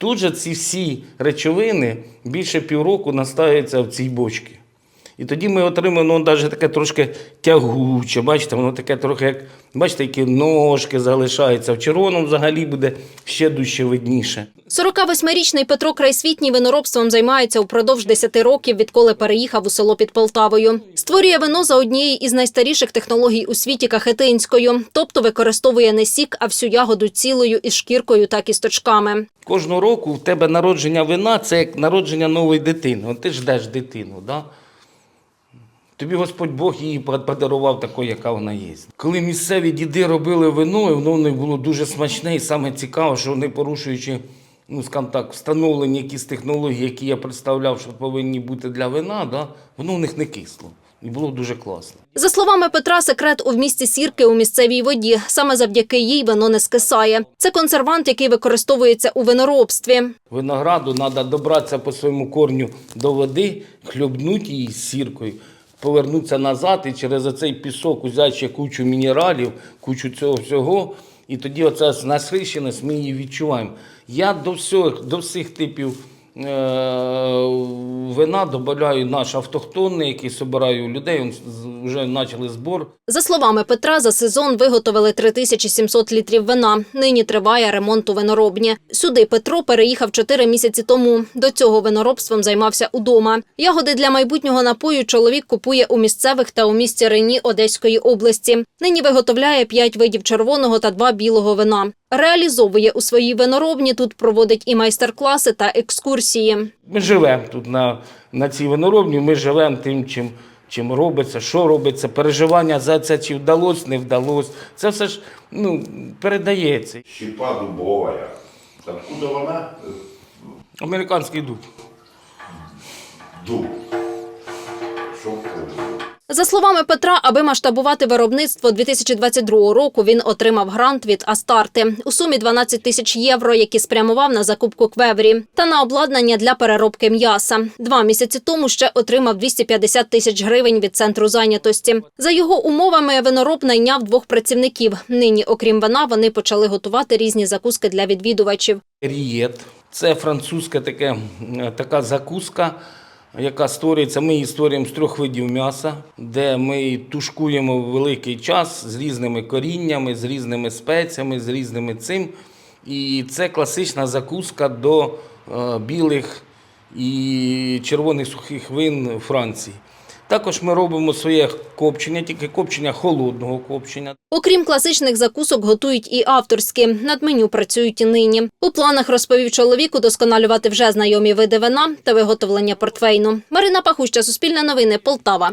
Тут же ці всі речовини більше півроку настаються в цій бочці. І тоді ми отримуємо ну, навіть таке трошки тягуче. Бачите, воно таке трохи, як бачите, які ножки залишаються. В червоному взагалі буде ще дужче видніше. 48-річний Петро Крайсвітній виноробством займається упродовж 10 років, відколи переїхав у село під Полтавою. Створює вино за однією із найстаріших технологій у світі кахетинською, тобто використовує не сік, а всю ягоду цілою із шкіркою та кісточками. Кожного року в тебе народження вина це як народження нової дитини. От ти ждеш дитину, да? Тобі Господь Бог її подарував такою, яка вона є. Коли місцеві діди робили вино, воно в них було дуже смачне, і саме цікаво, що вони порушуючи, ну скажімо так, встановлені якісь технології, які я представляв, що повинні бути для вина, да? воно в них не кисло. І було дуже класно. За словами Петра, секрет у вмісті сірки у місцевій воді. Саме завдяки їй вино не скисає. Це консервант, який використовується у виноробстві. Винограду треба добратися по своєму корню до води, хлюбнути її з сіркою, повернутися назад і через оцей пісок взяти ще кучу мінералів, кучу цього всього. І тоді оця насищеність ми її відчуваємо. Я до всіх, до всіх типів вина додаю наш автохтонний, який збираю людей. Вже почали збор. За словами Петра, за сезон виготовили 3700 літрів вина. Нині триває ремонт у виноробні. Сюди Петро переїхав 4 місяці тому. До цього виноробством займався удома. Ягоди для майбутнього напою чоловік купує у місцевих та у місті Рені Одеської області. Нині виготовляє 5 видів червоного та 2 білого вина. Реалізовує у своїй виноробні, тут проводить і майстер-класи та екскурсії. Ми живемо тут на, на цій виноробні, ми живемо тим, чим, чим робиться, що робиться, переживання за це, чи вдалося, не вдалося. Це все ж ну, передається. Щепа дубовая. Откуда вона? Американський дуб. Дуб. За словами Петра, аби масштабувати виробництво 2022 року, він отримав грант від Астарти у сумі 12 тисяч євро, які спрямував на закупку квеврі та на обладнання для переробки м'яса. Два місяці тому ще отримав 250 тисяч гривень від центру зайнятості. За його умовами, винороб найняв двох працівників. Нині, окрім вина, вони почали готувати різні закуски для відвідувачів. Рієт. Це французька таке, така закуска, яка створюється. Ми її створюємо з трьох видів м'яса, де ми тушкуємо великий час з різними коріннями, з різними спеціями, з різними цим. І це класична закуска до е, білих і червоних сухих вин Франції. Також ми робимо своє копчення, тільки копчення холодного копчення. Окрім класичних закусок, готують і авторські. Над меню працюють і нині. У планах розповів чоловік удосконалювати вже знайомі види вина та виготовлення портвейну. Марина Пахуща, Суспільне новини, Полтава.